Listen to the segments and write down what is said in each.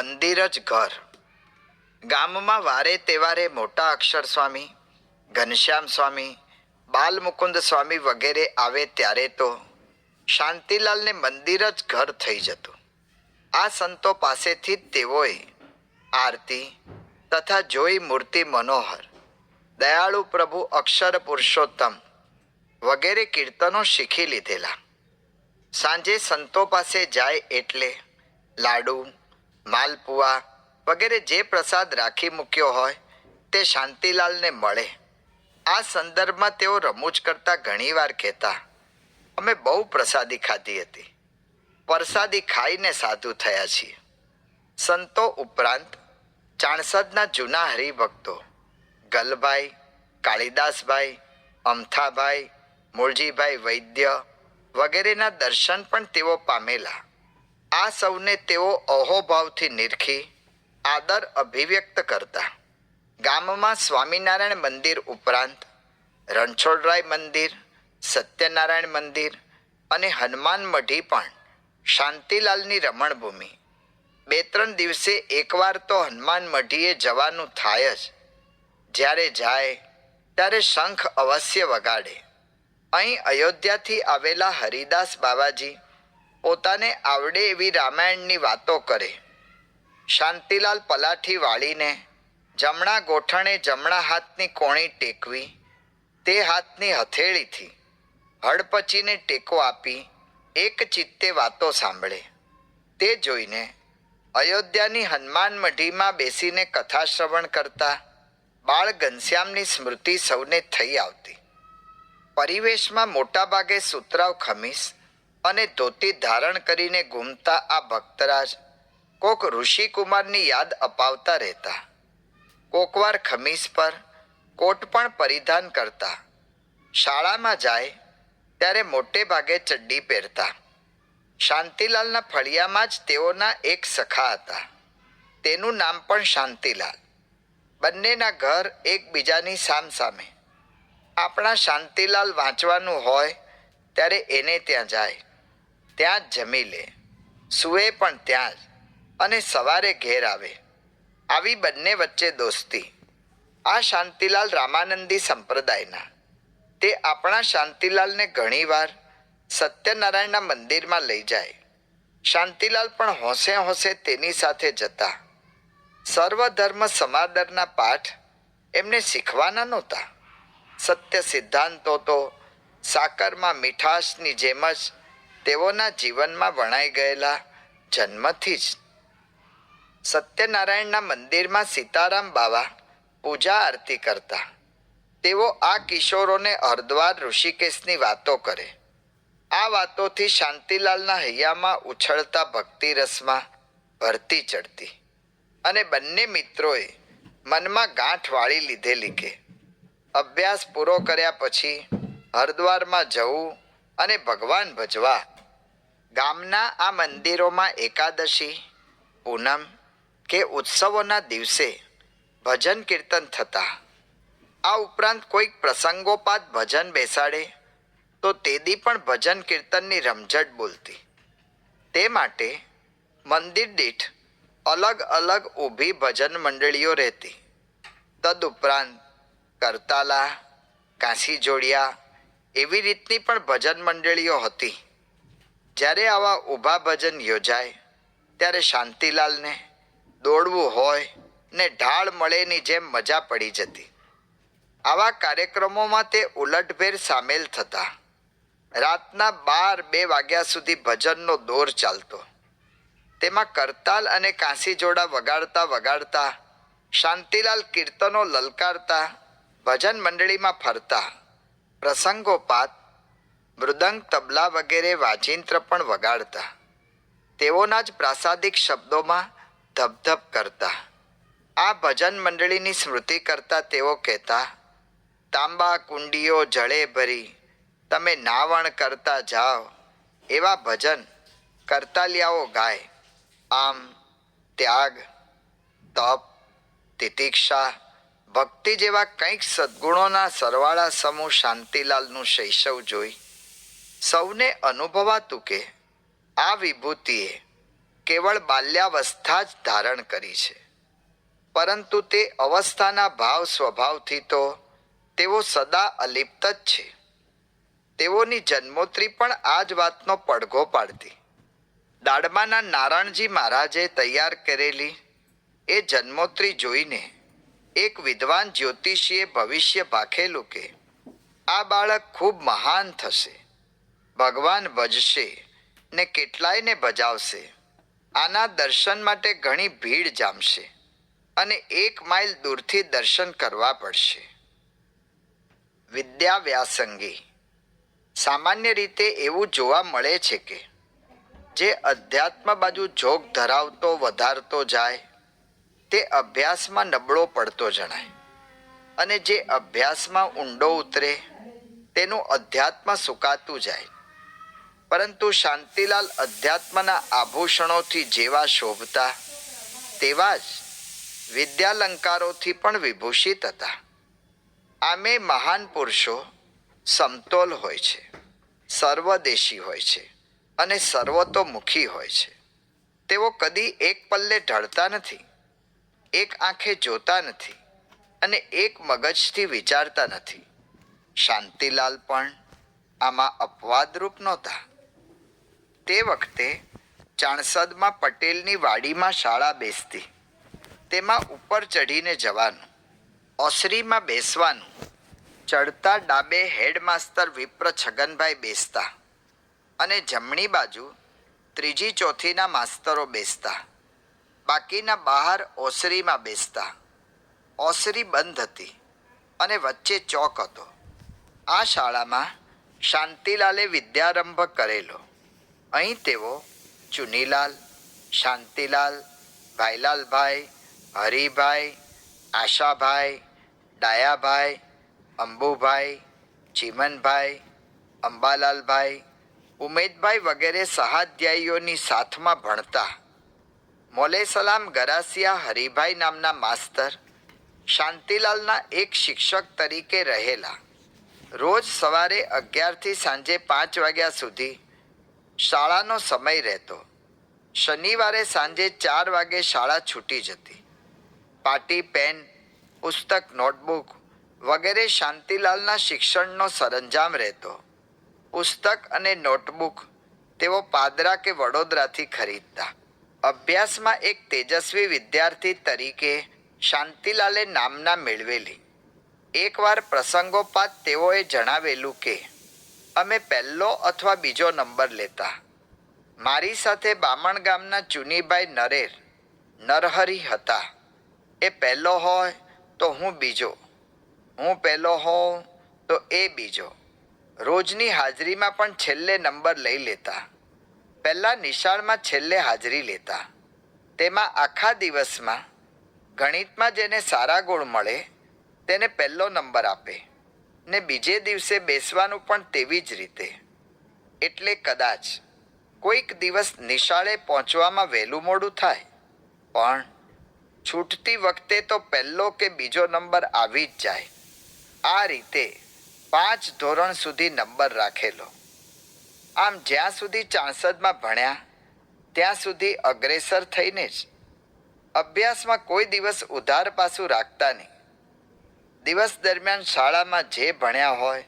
મંદિર જ ઘર. ગામમાં વારે તહેવારે મોટા અક્ષર સ્વામી, ઘનશ્યામ સ્વામી, બાલમુકુંદ સ્વામી વગેરે આવે ત્યારે તો શાંતિલાલને મંદિર જ ઘર થઈ જતું. આ સંતો પાસેથી જ તેઓએ આરતી તથા જોઈ મૂર્તિ મનોહર, દયાળુ પ્રભુ અક્ષર પુરુષોત્તમ વગેરે કીર્તનો શીખી લીધેલા. સાંજે સંતો પાસે જાય એટલે લાડુ માલપુઆ વગેરે જે પ્રસાદ રાખી મૂક્યો હોય તે શાંતિલાલને મળે. આ સંદર્ભમાં તેઓ રમૂજ કરતા ઘણીવાર કહેતા, અમે બહુ પ્રસાદી ખાધી હતી. પ્રસાદી ખાઈને સાધુ થયા છીએ. સંતો ઉપરાંત ચાણસદના જૂના હરિભક્તો ગલભાઈ, કાળિદાસભાઈ, અમથાભાઈ, મૂળજીભાઈ વૈદ્ય વગેરેના દર્શન પણ તેઓ પામેલા. આ સૌને તેઓ અહોભાવથી નિરખી, આદર અભિવ્યક્ત કરતા. ગામમાં સ્વામિનારાયણ મંદિર ઉપરાંત રણછોડરાય મંદિર, સત્યનારાયણ મંદિર અને હનુમાન મઢી પણ શાંતિલાલની રમણભૂમિ. બે ત્રણ દિવસે એકવાર તો હનુમાન મઢીએ જવાનું થાય જ. જ્યારે જાય, ત્યારે શંખ અવશ્ય વગાડે. અહીં અયોધ્યાથી આવેલા હરિદાસ બાવાજી પોતાને આવડે એવી રામાયણની વાતો કરે. શાંતિલાલ પલાઠી વાળીને જમણા ગોઠણે જમણા હાથની કોણી ટેકવી, તે હાથની હથેળીથી હડપચીને ટેકો આપી એક ચિત્તે વાતો સાંભળે. તે જોઈને અયોધ્યાની હનુમાન મઢીમાં બેસીને કથા શ્રવણ કરતા બાળ ઘનશ્યામની સ્મૃતિ સૌને થઈ આવતી. પરિવેશમાં મોટાભાગે સુતરાવ ખમીસ અને ધોતી ધારણ કરીને ઘૂમતા આ ભક્તરાજ કોક ઋષિકુમારની યાદ અપાવતા રહેતા. કોકવાર ખમીસ પર કોટ પણ પરિધાન કરતા. શાળામાં જાય ત્યારે મોટે ભાગે ચડ્ડી પહેરતા. શાંતિલાલના ફળિયામાં જ તેઓના એક સખા હતા. તેનું નામ પણ શાંતિલાલ. બંનેના ઘર એકબીજાની સામસામે. આપણા શાંતિલાલ વાંચવાનું હોય ત્યારે એને ત્યાં જાય. ત્યાં જ જમી લે. સૂએ પણ ત્યાં જ અને સવારે ઘેર આવે. આવી બંને વચ્ચે દોસ્તી. આ શાંતિલાલ રામાનંદી સંપ્રદાયના. તે આપણા શાંતિલાલને ઘણીવાર સત્યનારાયણના મંદિરમાં લઈ જાય. શાંતિલાલ પણ હોંશે હોંશે તેની સાથે જતા. સર્વધર્મ સમાદરના પાઠ એમને શીખવાના નહોતા. સત્ય સિદ્ધાંતો તો સાકરમાં મીઠાશની જેમ જ તેઓના જીવનમાં વણાઈ ગયેલા જન્મથી જ. સત્યનારાયણના મંદિરમાં સીતારામ બાવા પૂજા આરતી કરતા. તેઓ આ કિશોરોને હરદ્વાર ઋષિકેશની વાતો કરે. આ વાતોથી શાંતિલાલના હૈયામાં ઉછળતા ભક્તિ રસમાં ભરતી ચડતી અને બંને મિત્રોએ મનમાં ગાંઠ વાળી લીધેલી કે, અભ્યાસ પૂરો કર્યા પછી હરદ્વારમાં જવું અને ભગવાન ભજવા. ગામના આ મંદિરોમાં એકાદશી, પૂનમ કે ઉત્સવોના દિવસે ભજન કીર્તન થતા. આ ઉપરાંત કોઈક પ્રસંગોપાત ભજન બેસાડે, તો તેદી પણ ભજન કીર્તનની રમઝટ બોલતી. તે માટે મંદિર દીઠ અલગ અલગ ઊભી ભજન મંડળીઓ રહેતી. તદુપરાંત કરતાલા કાંસી જોડિયા એવી રીતની પણ ભજન મંડળીઓ હતી. જ્યારે આવા ઊભા ભજન યોજાય, ત્યારે શાંતિલાલને દોડવું હોય ને ઢાળ મળેની જેમ મજા પડી જતી. આવા કાર્યક્રમોમાં તે ઉલટભેર સામેલ થતા. રાતના બાર બે વાગ્યા સુધી ભજનનો દોર ચાલતો. તેમાં કરતાલ અને કાંસી જોડા વગાડતા વગાડતા શાંતિલાલ કીર્તનો લલકારતા ભજન મંડળીમાં ફરતા પ્રસંગોપાત મૃદંગ તબલા વગેરે વાજિંત્ર પણ વગાડતા. તેઓના જ પ્રાસાદિક શબ્દોમાં ધબધબ કરતા. આ ભજન મંડળીની સ્મૃતિ કરતા તેઓ કહેતા, તાંબા, કુંડીઓ, જળે ભરી, તમે નાવણ કરતા જાઓ, એવા ભજન કરતાલિયાઓ ગાય. આમ, ત્યાગ, તપ, તિતિક્ષા ભક્તિ જેવા કંઈક સદ્ગુણોના સરવાળા સમૂહ શાંતિલાલનું શૈશવ જોઈ. સૌને અનુભવાતું કે આ વિભૂતિએ કેવળ બાલ્યાવસ્થા જ ધારણ કરી છે. પરંતુ તે અવસ્થાના ભાવ સ્વભાવથી તો તેઓ સદા અલિપ્ત જ છે. તેઓની જન્મોત્રી પણ આ જ વાતનો પડઘો પાડતી. દાડમાના નારાયણજી મહારાજે તૈયાર કરેલી એ જન્મોત્રી જોઈને એક વિદ્વાન જ્યોતિષીએ ભવિષ્ય ભાખેલું કે, આ બાળક ખૂબ મહાન થશે. ભગવાન ભજશે ને કેટલાયને ભજાવશે. આના દર્શન માટે ઘણી ભીડ જામશે અને એક માઇલ દૂરથી દર્શન કરવા પડશે. વિદ્યા વ્યાસંગી. સામાન્ય રીતે એવું જોવા મળે છે કે, જે અધ્યાત્મ બાજુ જોગ ધરાવતો, વધારતો જાય તે અભ્યાસમાં નબળો પડતો જણાય. અને જે અભ્યાસમાં ઊંડો ઉતરે, તેનું અધ્યાત્મ સુકાતું જાય. પરંતુ શાંતિલાલ અધ્યાત્મના આભૂષણોથી જેવા શોભતા, તેવા જ વિદ્યાલંકારોથી પણ વિભૂષિત હતા. આમે મહાન પુરુષો સમતોલ હોય છે, સર્વદેશી હોય છે અને સર્વતોમુખી હોય છે. તેઓ કદી એક પલ્લે ઢળતા નથી. એક આંખે જોતા નથી અને એક મગજથી વિચારતા નથી. શાંતિલાલ પણ આમાં અપવાદરૂપ નહોતા. તે વખતે ચાણસદમાં પટેલની વાડીમાં શાળા બેસતી. તેમાં ઉપર ચઢીને જવાનું, ઓસરીમાં બેસવાનું ચડતા ડાબે હેડમાસ્તર વિપ્ર છગનભાઈ બેસતા અને જમણી બાજુ ત્રીજી ચોથીના માસ્તરો બેસતા. બાકીના બહાર ઓસરીમાં બેસતા. ઓસરી બંધ હતી અને વચ્ચે ચોક હતો. આ શાળામાં શાંતિલાલે વિદ્યારંભ કરેલો. અહીં તેઓ ચુનીલાલ, શાંતિલાલ, ભાઈલાલભાઈ, હરિભાઈ, આશાભાઈ, ડાયાભાઈ, અંબુભાઈ, ચીમનભાઈ, અંબાલાલભાઈ, ઉમેદભાઈ વગેરે સહાધ્યાયીઓની સાથમાં ભણતા. મોલે સલામ ગરાસિયા હરિભાઈ નામના માસ્તર શાંતિલાલના એક શિક્ષક તરીકે રહેલા. રોજ સવારે અગિયારથી સાંજે પાંચ વાગ્યા સુધી શાળાનો સમય રહેતો. શનિવારે સાંજે ચાર વાગે શાળા છૂટી જતી. પાટી, પેન, પુસ્તક, નોટબુક વગેરે શાંતિલાલના શિક્ષણનો સરંજામ રહેતો. પુસ્તક અને નોટબુક તેઓ પાદરા કે વડોદરાથી ખરીદતા. અભ્યાસમાં એક તેજસ્વી વિદ્યાર્થી તરીકે શાંતિલાલે નામના મેળવેલી. એકવાર પ્રસંગોપાત તેઓએ જણાવેલું કે, અમે પહેલો અથવા બીજો નંબર લેતા. મારી સાથે બામણ ગામના ચુનીભાઈ નરેર, નરહરી હતા. એ પહેલો હોય તો હું બીજો. હું પહેલો હોઉં તો એ બીજો. રોજની હાજરીમાં પણ છેલ્લે નંબર લઈ લેતા. પહેલાં નિશાળમાં છેલ્લે હાજરી લેતા. તેમાં આખા દિવસમાં ગણિતમાં જેને સારા ગુણ મળે, તેને પહેલો નંબર આપે ને બીજે દિવસે બેસવાનું પણ તેવી જ રીતે. એટલે કદાચ કોઈક દિવસ નિશાળે પહોંચવામાં વહેલું મોડું થાય, પણ છૂટતી વખતે તો પહેલો કે બીજો નંબર આવી જ જાય. આ રીતે પાંચ ધોરણ સુધી નંબર રાખેલો. આમ જ્યાં સુધી ચાંસદમાં ભણ્યા, ત્યાં સુધી અગ્રેસર થઈને જ અભ્યાસમાં કોઈ દિવસ ઉધાર પાછું રાખતા નહીં. દિવસ દરમિયાન શાળામાં જે ભણ્યા હોય,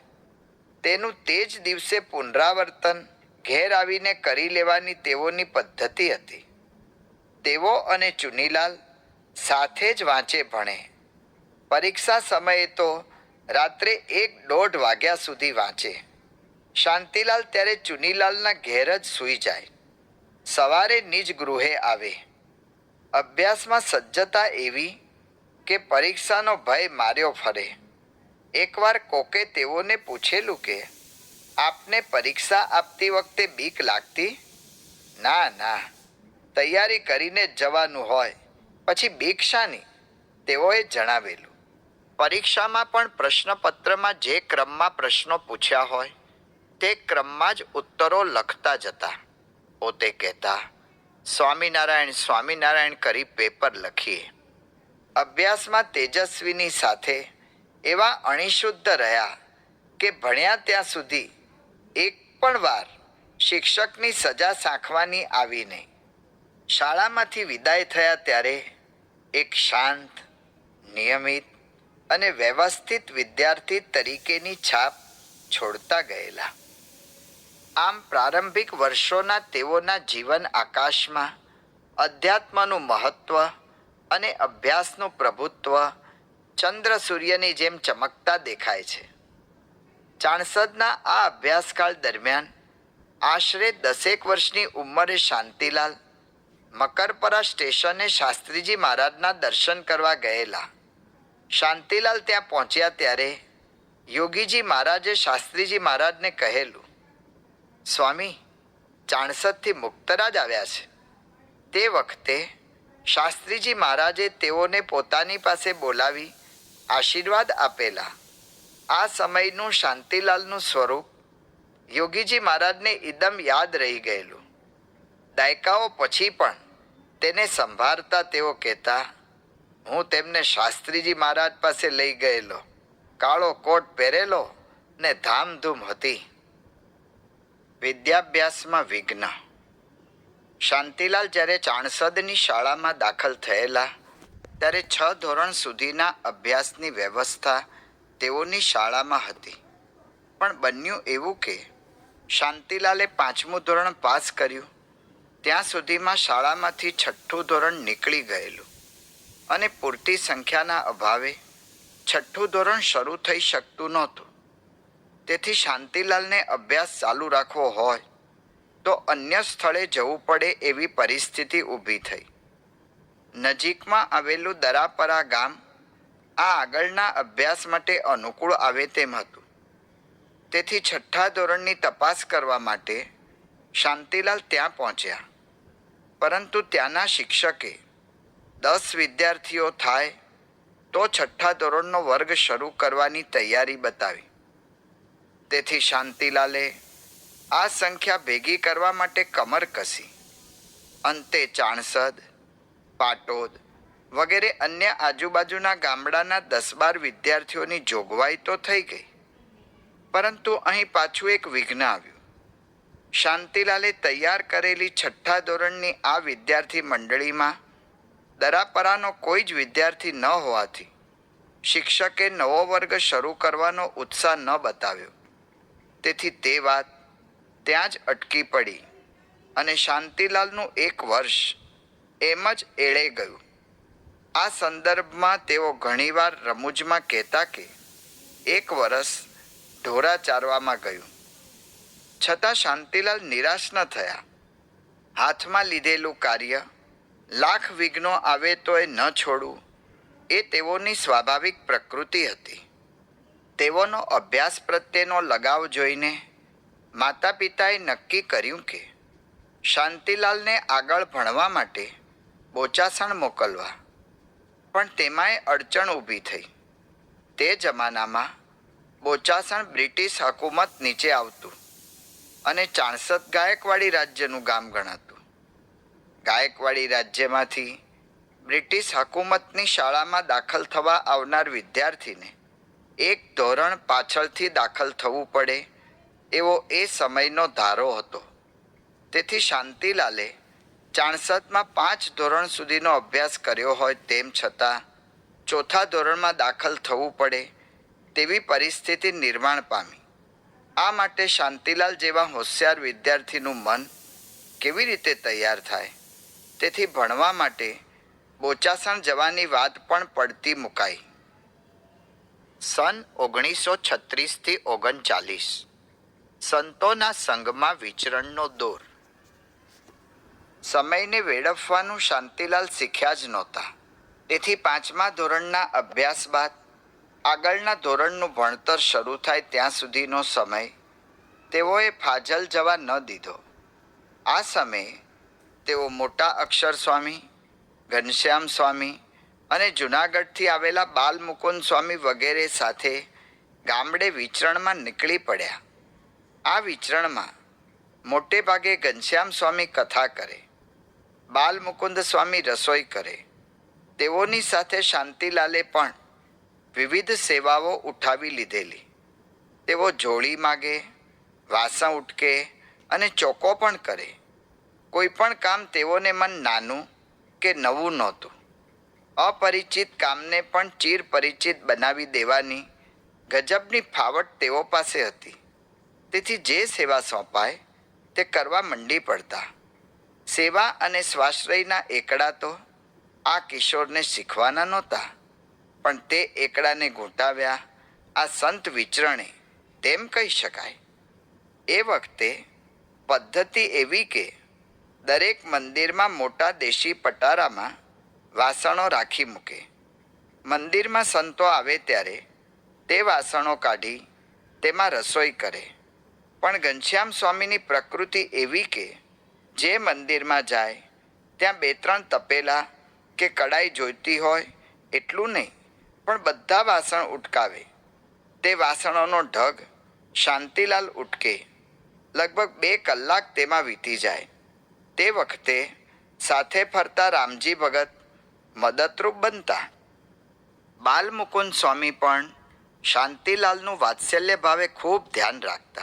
તેનું તે જ દિવસે પુનરાવર્તન ઘેર આવીને કરી લેવાની તેઓની પદ્ધતિ હતી. તેઓ અને ચુનીલાલ સાથે જ વાંચે ભણે. પરીક્ષા સમયે તો રાત્રે એક દોઢ વાગ્યા સુધી વાંચે. શાંતિલાલ ત્યારે ચુનીલાલના ઘેર જ સૂઈ જાય. સવારે નિજ ગૃહે આવે. અભ્યાસમાં સજ્જતા એવી કે પરીક્ષાનો ભય માર્યો ફરે. એકવાર કોકે તેઓને પૂછેલું કે, આપને પરીક્ષા આપતી વખતે બીક લાગતી? ના ના. તૈયારી કરીને જવાનું હોય. પછી બીક શાની? તેઓએ જણાવેલું. પરીક્ષામાં પણ પ્રશ્નપત્રમાં જે ક્રમમાં પ્રશ્નો પૂછ્યા હોય તે ક્રમમાં જ ઉત્તરો લખતા જતા. પોતે કહેતા, સ્વામિનારાયણ સ્વામિનારાયણ કરી પેપર લખીએ. અભ્યાસમાં તેજસ્વીની સાથે એવા અણિશુદ્ધ રહ્યા કે ભણ્યા ત્યાં સુધી એક પણ વાર શિક્ષકની સજા સાંખવાની આવી નહીં. શાળામાંથી વિદાય થયા ત્યારે એક શાંત, નિયમિત અને વ્યવસ્થિત વિદ્યાર્થી તરીકેની છાપ છોડતા ગયેલા. આમ પ્રારંભિક વર્ષોના તેઓના જીવન આકાશમાં અધ્યાત્મનું મહત્વ અને અભ્યાસનું પ્રભુત્વ ચંદ્ર સૂર્યની જેમ ચમકતા દેખાય છે. ચાણસદના આ અભ્યાસકાળ દરમિયાન આશરે દસેક વર્ષની ઉંમરે શાંતિલાલ મકરપરા સ્ટેશને શાસ્ત્રીજી મહારાજના દર્શન કરવા ગયેલા. શાંતિલાલ ત્યાં પહોંચ્યા ત્યારે યોગીજી મહારાજે શાસ્ત્રીજી મહારાજને કહેલું સ્વામી, ચાણસદથી મુક્તરાજ આવ્યા છે. તે વખતે શાસ્ત્રીજી મહારાજે તેઓને પોતાની પાસે બોલાવી આશીર્વાદ આપેલા. આ સમયનું શાંતિલાલનું સ્વરૂપ યોગીજી મહારાજને ઇદમ યાદ રહી ગયેલું. દાયકાઓ પછી પણ તેને સંભાળતા તેઓ કહેતા, હું તેમને શાસ્ત્રીજી મહારાજ પાસે લઈ ગયેલો. કાળો કોટ પહેરેલો ને ધામધૂમ હતી. વિદ્યાભ્યાસમાં વિઘ્ન. શાંતિલાલ જ્યારે ચાણસદની શાળામાં દાખલ થયેલા, ત્યારે છ ધોરણ સુધીના અભ્યાસની વ્યવસ્થા તેઓની શાળામાં હતી. પણ બન્યું એવું કે શાંતિલાલે પાંચમું ધોરણ પાસ કર્યું, ત્યાં સુધીમાં શાળામાંથી છઠ્ઠું ધોરણ નીકળી ગયેલું અને પૂરતી સંખ્યાના અભાવે છઠ્ઠું ધોરણ શરૂ થઈ શકતું નહોતું. તેથી શાંતિલાલને અભ્યાસ ચાલુ રાખવો હોય, તો અન્ય સ્થળે જવું પડે એવી પરિસ્થિતિ ઊભી થઈ. નજીકમાં આવેલું દરાપરા ગામ આ આગળના અભ્યાસ માટે અનુકૂળ આવે તેમ હતું. તેથી છઠ્ઠા ધોરણની તપાસ કરવા માટે શાંતિલાલ ત્યાં પહોંચ્યા. પરંતુ ત્યાંના શિક્ષકે દસ વિદ્યાર્થીઓ થાય તો છઠ્ઠા ધોરણનો વર્ગ શરૂ કરવાની તૈયારી બતાવી. તેથી શાંતિલાલે આ સંખ્યા ભેગી કરવા માટે કમર કસી. અંતે ચાણસદ, પાટોદ વગેરે અન્ય આજુબાજુના ગામડાના દસ બાર વિદ્યાર્થીઓની જોગવાઈ તો થઈ ગઈ. પરંતુ અહીં પાછું એક વિઘ્ન આવ્યું. શાંતિલાલે તૈયાર કરેલી છઠ્ઠા ધોરણની આ વિદ્યાર્થી મંડળીમાં દરાપરાનો કોઈ જ વિદ્યાર્થી ન હોવાથી શિક્ષકે નવો વર્ગ શરૂ કરવાનો ઉત્સાહ ન બતાવ્યો. તેથી તે વાત ત્યાં જ અટકી પડી અને શાંતિલાલનું એક વર્ષ એમ જ એળે ગયું. આ સંદર્ભમાં તેઓ ઘણીવાર રમૂજમાં કહેતા કે એક વર્ષ ઢોરા ચારવામાં ગયું. છતાં શાંતિલાલ નિરાશ ન થયા. હાથમાં લીધેલું કાર્ય લાખ વિઘ્નો આવે તો એ ન છોડવું એ તેઓની સ્વાભાવિક પ્રકૃતિ હતી. તેઓનો અભ્યાસ પ્રત્યેનો લગાવ જોઈને માતા પિતાએ નક્કી કર્યું કે શાંતિલાલને આગળ ભણવા માટે બોચાસણ મોકલવા. પણ તેમાંય અડચણ ઊભી થઈ. તે જમાનામાં બોચાસણ બ્રિટિશ હકુમત નીચે આવતું અને ચાણસદ ગાયકવાડી રાજ્યનું ગામ ગણાતું. ગાયકવાડી રાજ્યમાંથી બ્રિટિશ હકુમતની શાળામાં દાખલ થવા આવનાર વિદ્યાર્થીને એક ધોરણ પાછળથી દાખલ થવું પડે એવો એ સમયનો ધારો હતો. તેથી શાંતિલાલે ચાણસદમાં પાંચ ધોરણ સુધીનો અભ્યાસ કર્યો હોય તેમ છતાં ચોથા ધોરણમાં દાખલ થવું પડે તેવી પરિસ્થિતિ નિર્માણ પામી. આ માટે શાંતિલાલ જેવા હોશિયાર વિદ્યાર્થીનું મન કેવી રીતે તૈયાર થાય તેથી ભણવા માટે બોચાસણ જવાની વાત પણ પડતી મુકાઈ. સન ઓગણીસો છત્રીસથી ઓગણચાલીસ. સંતોના સંઘમાં વિચરણનો દોર. સમયને વેડફવાનું શાંતિલાલ શીખ્યા જ નહોતા. તેથી પાંચમા ધોરણના અભ્યાસ બાદ આગળના ધોરણનું ભણતર શરૂ થાય ત્યાં સુધીનો સમય તેઓએ ફાજલ જવા ન દીધો. આ સમયે તેઓ મોટા અક્ષર સ્વામી, ઘનશ્યામ સ્વામી અને જુનાગઢથી આવેલા બાલમુકુંદ સ્વામી વગેરે સાથે ગામડે વિચરણમાં નીકળી પડ્યા. આ વિચરણમાં મોટે ભાગે ઘનશ્યામ સ્વામી કથા કરે, બાલમુકુંદ સ્વામી રસોઈ કરે, તેઓની સાથે શાંતિલાલે પણ વિવિધ સેવાઓ ઉઠાવી લીધેલી. તેઓ જોડી માગે, વાસણ ઉટકે અને ચોકો પણ કરે. કોઈ પણ કામ તેઓને મન નાનું કે નવું નહોતું. અપરિચિત કામને પણ ચીર પરિચિત બનાવી દેવાની ગજબની ફાવટ તેઓ પાસે હતી. તેથી જે સેવા સોંપાય તે કરવા મંડી પડતા. સેવા અને સ્વાશ્રયના એકડા તો આ કિશોરને શીખવાના નહોતા, પણ તે એકડાને ઘૂંટાવ્યા આ સંત વિચરણે તેમ કહી શકાય. એ વખતે પદ્ધતિ એવી કે દરેક મંદિરમાં મોટા દેશી પટારામાં વાસણો રાખી મૂકે. મંદિરમાં સંતો આવે ત્યારે તે વાસણો કાઢી તેમાં રસોઈ કરે. પણ ઘનશ્યામ સ્વામીની પ્રકૃતિ એવી કે જે મંદિરમાં જાય, ત્યાં બે ત્રણ તપેલા કે કડાઈ જોઈતી હોય એટલું નહીં, પણ બધા વાસણ ઉટકાવે. તે વાસણોનો ઢગ શાંતિલાલ ઉટકે. લગભગ બે કલાક તેમાં વીતી જાય. તે વખતે સાથે ફરતા રામજી ભગત મદદરૂપ બનતા. બાલમુકુંદ સ્વામી પણ શાંતિલાલનું વાત્સલ્ય ભાવે ખૂબ ધ્યાન રાખતા.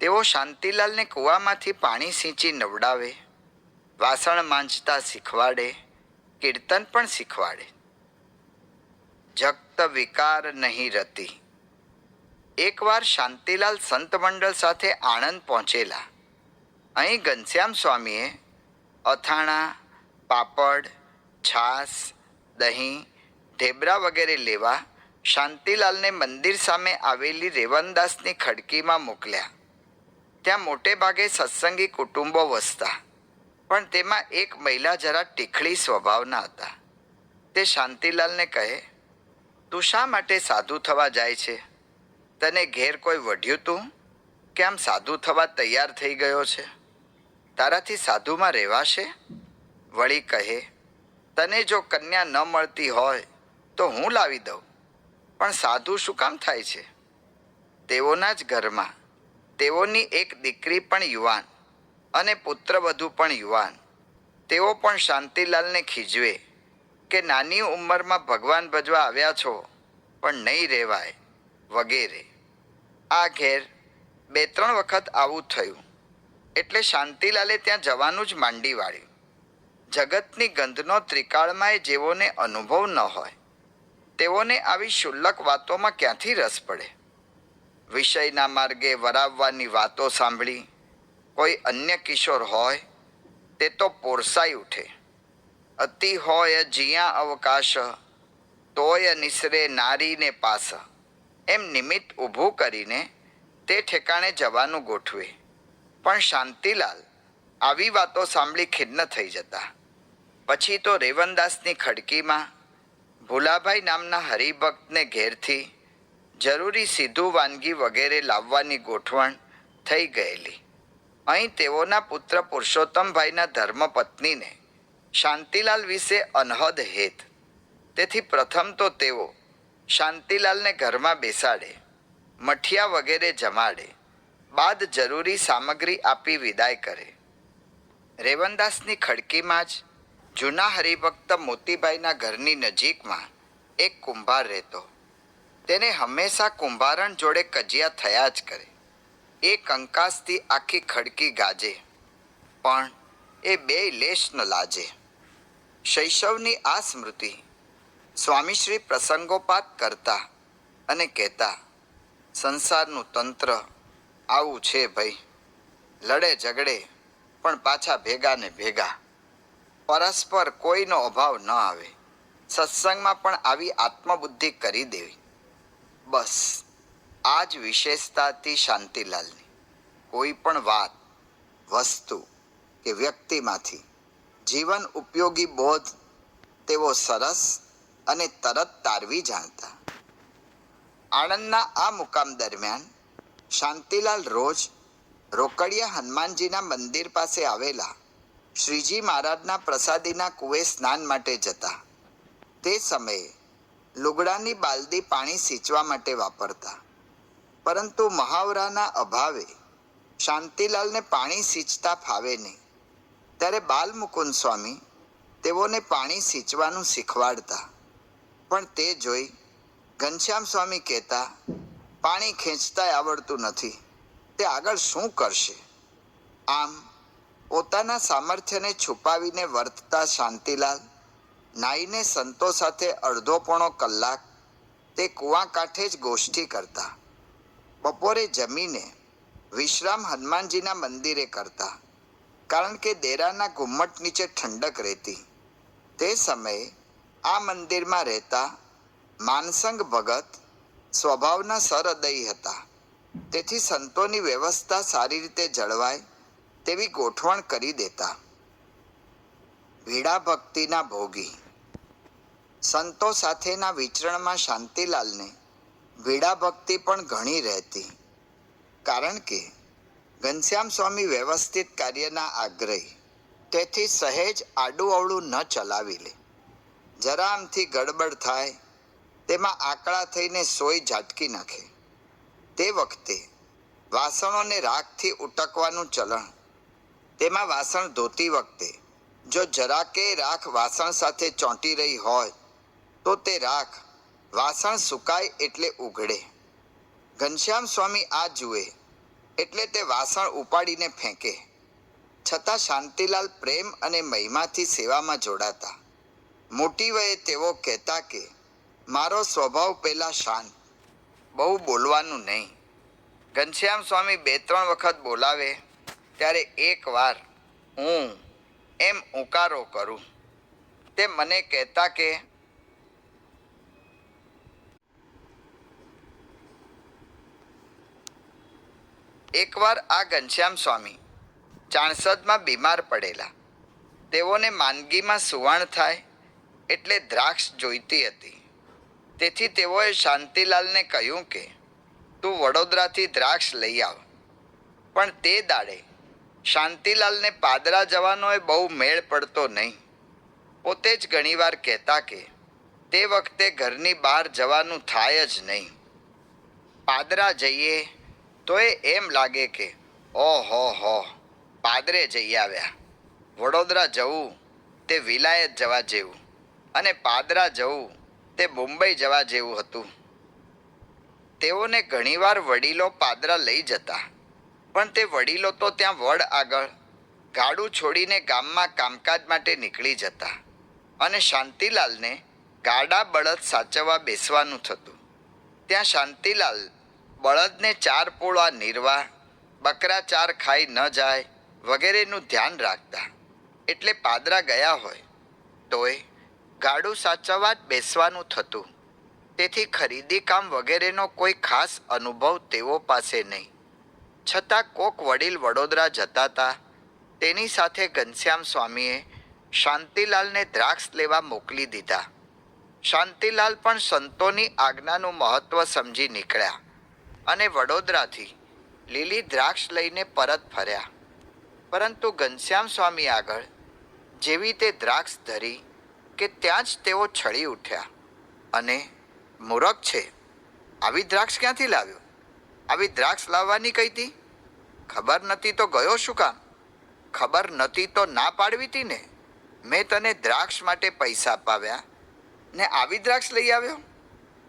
તેઓ શાંતિલાલને કૂવામાંથી પાણી સિંચી નવડાવે, વાસણ માંજતા શીખવાડે, કીર્તન પણ શીખવાડે. જગત વિકાર નહીં રતી. એકવાર શાંતિલાલ સંત મંડળ સાથે આણંદ પહોંચેલા. અહીં ઘનશ્યામ સ્વામીએ અથાણા, પાપડ છાસ, દહીં, ઢેબરા વગેરે લેવા શાંતિલાલને મંદિર સામે આવેલી રેવનદાસની ખડકીમાં મોકલ્યા. ત્યાં મોટે ભાગે સત્સંગી કુટુંબો વસતા, પણ તેમાં એક મહિલા જરા ટીખળી સ્વભાવના હતા. તે શાંતિલાલને કહે, તું શા માટે સાધુ થવા જાય છે? તને ઘેર કોઈ વઢ્યું તું? કે આમ સાધુ થવા તૈયાર થઈ ગયો છે? તારાથી સાધુમાં રહેવાશે? વળી કહે તને જો કન્યા ન મળતી હોય, તો હું લાવી દઉં. પણ સાધુ શું કામ થાય છે? તેઓના જ ઘરમાં. તેઓની એક દીકરી પણ યુવાન અને પુત્રવધુ પણ યુવાન. તેઓ પણ શાંતિલાલને ખીજવે કે, નાની ઉંમરમાં ભગવાન ભજવા આવ્યા છો, પણ નહીં રહેવાય. વગેરે. આ ઘેર બે ત્રણ વખત આવું થયું. એટલે શાંતિલાલે ત્યાં જવાનું જ માંડી વાળ્યું. જગતની ગંધનો ત્રિકાળમાંય જેઓને અનુભવ ન હોય. તેઓને આવી શુલ્લક વાતોમાં ક્યાંથી રસ પડે? વિષયના માર્ગે વરાવવાની વાતો સાંભળી કોઈ અન્ય કિશોર હોય, તે તો પોરસાઈ ઉઠે. અતિ હોય જીયા અવકાશ, તોય નિસરે નારીને પાસ. એમ નિમિત્ત ઊભું કરીને તે ઠેકાણે જવાનું ગોઠવે. પણ શાંતિલાલ, આવી વાતો સાંભળી ખિન્ન થઈ જતા. પછી તો રેવનદાસની ખડકીમાં ભુલાભાઈ નામના હરિભક્તને ઘેરથી જરૂરી સીધું વાનગી વગેરે લાવવાની ગોઠવણ થઈ ગયેલી. અહીં તેઓના પુત્ર પુરુષોત્તમભાઈના ધર્મપત્નીને શાંતિલાલ વિશે અનહદ હેત. તેથી પ્રથમ તો તેઓ શાંતિલાલને ઘરમાં બેસાડે, મઠિયા વગેરે જમાડે, બાદ જરૂરી સામગ્રી આપી વિદાય કરે. રેવનદાસની ખડકીમાં જ જૂના હરિભક્ત મોતીબાઈના ઘરની નજીકમાં એક કુંભાર રહેતો. તેને હંમેશા કુંભારણ જોડે કજિયા થયા જ કરે. એ કંકાસથી આખી ખડકી ગાજે, પણ એ બે લેશ ન લાજે. શૈશવની આ સ્મૃતિ સ્વામીશ્રી પ્રસંગોપાત કરતા અને કહેતા, સંસારનું તંત્ર આવું છે ભાઈ, લડે ઝગડે પણ પાછા ભેગા ને ભેગા. પરસ્પર કોઈનો અભાવ ન આવે. સત્સંગમાં પણ આવી આત્મબુદ્ધિ કરી દેવી. બસ આ જ વિશેષતા હતી શાંતિલાલની. કોઈ પણ વાત, વસ્તુ કે વ્યક્તિમાંથી, જીવન ઉપયોગી બોધ તેઓ સરસ અને તરત તારવી જાણતા. આણંદના આ મુકામ દરમિયાન શાંતિલાલ રોજ રોકડિયા હનુમાનજીના મંદિર પાસે આવેલા શ્રીજી મહારાજના પ્રસાદીના કુએ સ્નાન માટે જતા. તે સમયે લુગડાની બાલદી પાણી સિંચવા માટે વાપરતા. પરંતુ મહાવરાના અભાવે શાંતિલાલને પાણી સિંચતા ફાવે નહીં. ત્યારે બાલમુકુંદ સ્વામી તેઓને પાણી સિંચવાનું શીખવાડતા. પણ તે જોઈ ઘનશ્યામ સ્વામી કહેતા, પાણી ખેંચતાય આવડતું નથી. તે આગળ શું કરશે? આમ પોતાના સામર્થ્યને છુપાવીને વર્તતા શાંતિલાલ, નાઈને સંતો સાથે અડધો પોણો કલાક તે કૂવા કાંઠે જ ગોષ્ઠી કરતા. બપોરે જમીને વિશ્રામ હનુમાનજીના મંદિરે કરતા, કારણ કે દેરાના ઘુમ્મટ નીચે ઠંડક રહેતી. તે સમયે આ મંદિરમાં રહેતા માનસંગ ભગત સ્વભાવના સરહૃદયી હતા. તેથી સંતોની વ્યવસ્થા સારી રીતે જળવાય તેવી ગોઠવણ કરી દેતા. વીડા ભક્તિના ભોગી. સંતો સાથેના વિચરણમાં શાંતિલાલને વીડા ભક્તિ પણ ઘણી રહેતી. કારણ કે ઘનશ્યામ સ્વામી વ્યવસ્થિત કાર્યના આગ્રહી. તેથી સહેજ આડું અવળું ન ચલાવી લે. જરા આમથી ગડબડ થાય, તેમાં આકળા થઈને સોય ઝાટકી નાખે. તે વખતે વાસણોને રાખથી ઉટકવાનું ચલણ તેમાં વાસણ ધોતી વખતે, જો જરાકે રાખ વાસણ સાથે ચોંટી રહી હોય, તો તે રાખ વાસણ સુકાય એટલે ઉઘડે. ઘનશ્યામ સ્વામી આ જુએ, એટલે તે વાસણ ઉપાડીને ફેંકે. છતાં શાંતિલાલ પ્રેમ અને મહિમાથી સેવામાં જોડાતા. મોટી વયે તેઓ કહેતા કે, મારો સ્વભાવ પહેલાં શાંત, બહુ બોલવાનું નહીં. ઘનશ્યામ સ્વામી બે ત્રણ વખત બોલાવે ત્યારે એકવાર હું એમ ઉકારો કરું. તે મને કહેતા કે, એકવાર આ ઘનશ્યામ સ્વામી ચાણસદમાં બીમાર પડેલા. તેઓને માંદગીમાં સુવાણ થાય એટલે દ્રાક્ષ જોઈતી હતી. તેથી તેઓએ શાંતિલાલને કહ્યું કે, તું વડોદરાથી દ્રાક્ષ લઈ આવ. પણ તે દાડે શાંતિલાલને પાદરા જવાનો એ બહુ મેળ પડતો નહીં. પોતે જ ઘણીવાર કહેતા કે, તે વખતે ઘરની બહાર જવાનું થાય જ નહીં. પાદરા જઈએ તો એ એમ લાગે કે, ઓહો હો, પાદરે જઈ આવ્યા. વડોદરા જવું, તે વિલાયત જવા જેવું અને પાદરા જવું, તે મુંબઈ જવા જેવું હતું. તેઓને ઘણીવાર વડીલો પાદરા લઈ જતા. પણ તે વડીલો તો ત્યાં વડ આગળ ગાડું છોડીને ગામમાં કામકાજ માટે નીકળી જતા અને શાંતિલાલને ગાડા બળદ સાચવવા બેસવાનું થતું. ત્યાં શાંતિલાલ બળદને ચાર પોળા નીરવા, બકરા ચાર ખાઈ ન જાય વગેરેનું ધ્યાન રાખતા. એટલે પાદરા ગયા હોય તોય ગાડું સાચવવા જ બેસવાનું થતું. તેથી ખરીદી કામ વગેરેનો કોઈ ખાસ અનુભવ તેઓ પાસે નહીં. છતાં કોક વડીલ વડોદરા જતા હતા તેની સાથે ઘનશ્યામ સ્વામીએ શાંતિલાલને દ્રાક્ષ લેવા મોકલી દીધા. શાંતિલાલ પણ સંતોની આજ્ઞાનું મહત્ત્વ સમજી નીકળ્યા અને વડોદરાથી લીલી દ્રાક્ષ લઈને પરત ફર્યા. પરંતુ ઘનશ્યામ સ્વામી આગળ જેવી તે દ્રાક્ષ ધરી કે ત્યાં જ તેઓ છળી ઉઠ્યા અને મૂરખ છે. આવી દ્રાક્ષ ક્યાંથી લાવ્યો? આવી દ્રાક્ષ લાવવાની કહીતી ખબર નથી તો ગયો શું કામ? ખબર નથી તો ના પાડવી હતી ને? મેં તને દ્રાક્ષ માટે પૈસા અપાવ્યા ને આવી દ્રાક્ષ લઈ આવ્યો?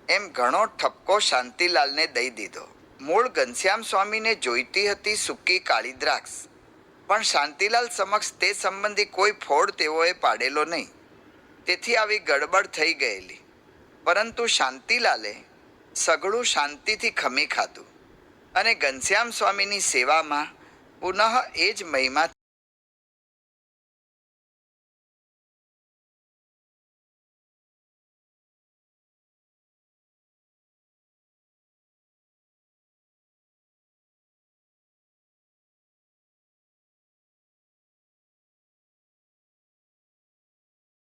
એમ ઘણો ઠપકો શાંતિલાલને દઈ દીધો. મૂળ ઘનશ્યામ સ્વામીને જોઈતી હતી સૂકી કાળી દ્રાક્ષ. પણ શાંતિલાલ સમક્ષ તે સંબંધી કોઈ ફોડ તેઓએ પાડેલો નહીં. તેથી આવી ગડબડ થઈ ગયેલી. પરંતુ શાંતિલાલે સઘળું શાંતિથી ખમી ખાધું. અને ઘનશ્યામ સ્વામીની સેવામાં પુનઃ એ જ મહિમા